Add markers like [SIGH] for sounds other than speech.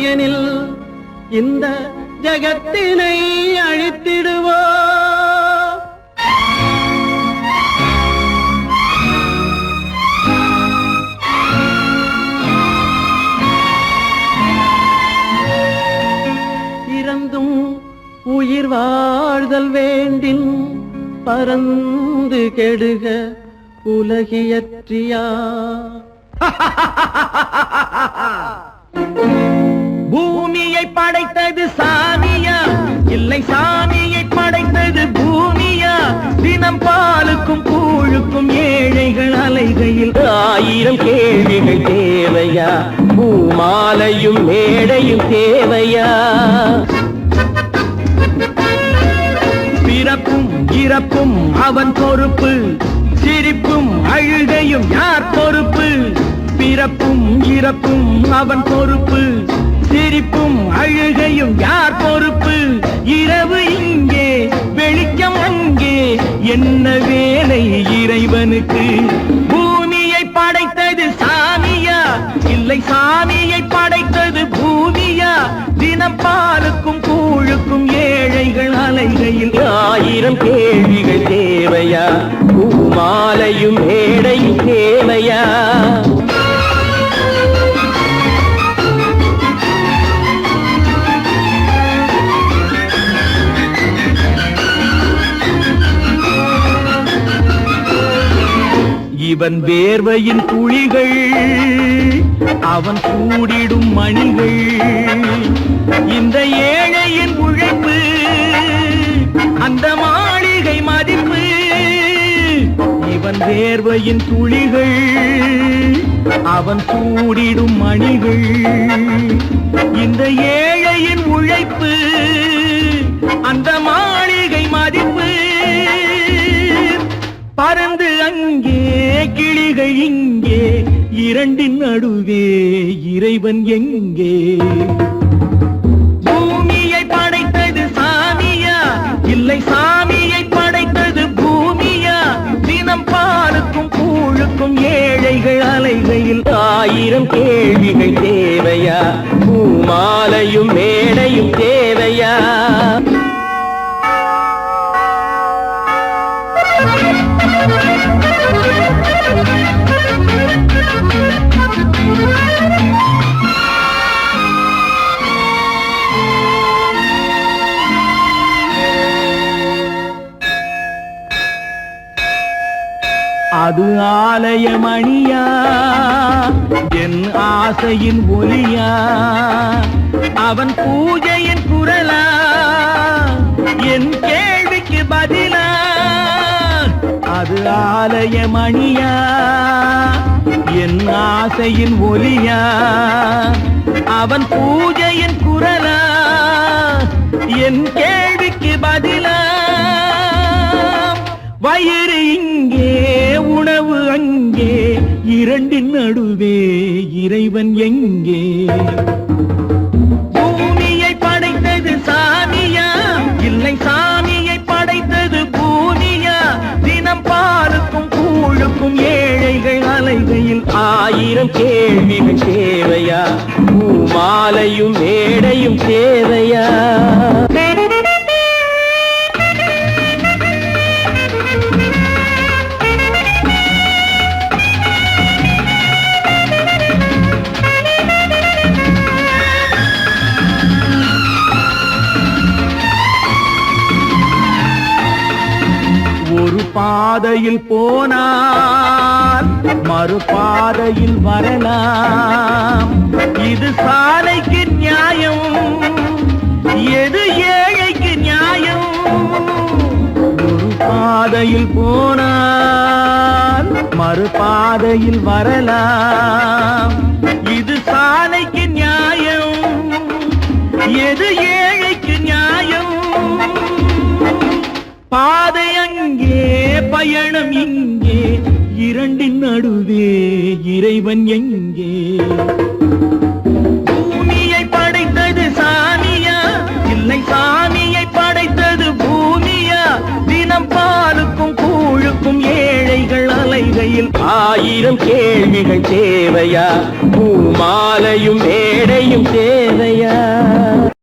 இல்லையெனில் இந்த ஜகத்தினை அழித்திடுவோ. இறந்தும் உயிர் வாழ்தல் வேண்டின் பறந்து கெடுக உலகியற்றியா. [LAUGHS] பூமியை படைத்தது சாமியா? இல்லை சாமியை படைத்தது பூமியா? தினம் பாலுக்கும் கூழுக்கும் ஏழைகள் அலைகையில் ஆயிரம் கேள்விகள் தேவையா? பூமாலையும் மேடையும் தேவையா? பிறப்பும் இறப்பும் அவன் பொறுப்பு சிரிப்பும் அழுகையும் யார் பொறுப்பு? பிறப்பும் இறப்பும் அவன் பொறுப்பு. சிரிப்பும் அழுகையும் யார் பொறுப்பு? இரவு இங்கே வெளிச்சம் அங்கே. என்ன வேலை இறைவனுக்கு? பூமியை படைத்தது சாமியா? இல்லை சாமியை படைத்தது பூமியா? தினம் பாலுக்கும் கூழுக்கும் ஏழைகள் அலைகையில் ஆயிரம் கேள்விகள் தேவையா? பூமாலையும் மேடையும் தேவையா? இவன் வேர்வையின் துளிகள் அவன் கூடிடும் மணிகள். இந்த ஏழையின் உழைப்பு அந்த மாளிகை மதிப்பு இவன் வேர்வையின் துளிகள் அவன் கூடிடும் மணிகள். இந்த ஏழையின் உழைப்பு அந்த மாளிகை மதிப்பு. பறந்து அங்கே கிளிகள் இங்கே இரண்டின் நடுவே இறைவன் எங்கே? பூமியை படைத்தது சாமியா? இல்லை சாமியை படைத்தது பூமியா? தினம் பாலுக்கும் கூழுக்கும் ஏழைகள் அலைகையில் ஆயிரம் கேள்விகள் தேவையா? பூமாலையும் மேடையும் தேவை. அது ஆலய மணியா என் ஆசையின் ஒலியா அவன் பூஜையின் குரலா? என் கேள்விக்கு பதிலா? அது ஆலய மணியா என் ஆசையின் ஒலியா அவன் பூஜையின் குரலா? என் கேள்விக்கு பதிலா? வயிறு இங்கே இரண்டின் நடுவே இறைவன் எங்கே? பூமியை படைத்தது சாமியா? இல்லை சாமியை படைத்தது பூமியா? தினம் பாலுக்கும் கூழுக்கும் ஏழைகள் அலைகையில் ஆயிரம் கேள்விகள் தேவையா பூமாலையும் மேடையும் தேவையா பாதையில் போனால் மறுபாதையில் வரலாம். இது சாலைக்கு நியாயம் எது ஏழைக்கு நியாயம்? ஒரு பாதையில் போனால் மறுபாதையில் வரலாம். இது சாலைக்கு நியாயம் எது ஏழைக்கு நியாயம்? பாதை அங்கே பயணம் இங்கே இரண்டின் நடுவே இறைவன் எங்கே? பூமியை படைத்தது சாமியா? இல்லை சாமியை படைத்தது பூமியா? தினம் பாலுக்கும் கூழுக்கும் ஏழைகள் அலைகையில். ஆயிரம் கேள்விகள் தேவையா? பூமாலையும் மேடையும் தேவையா?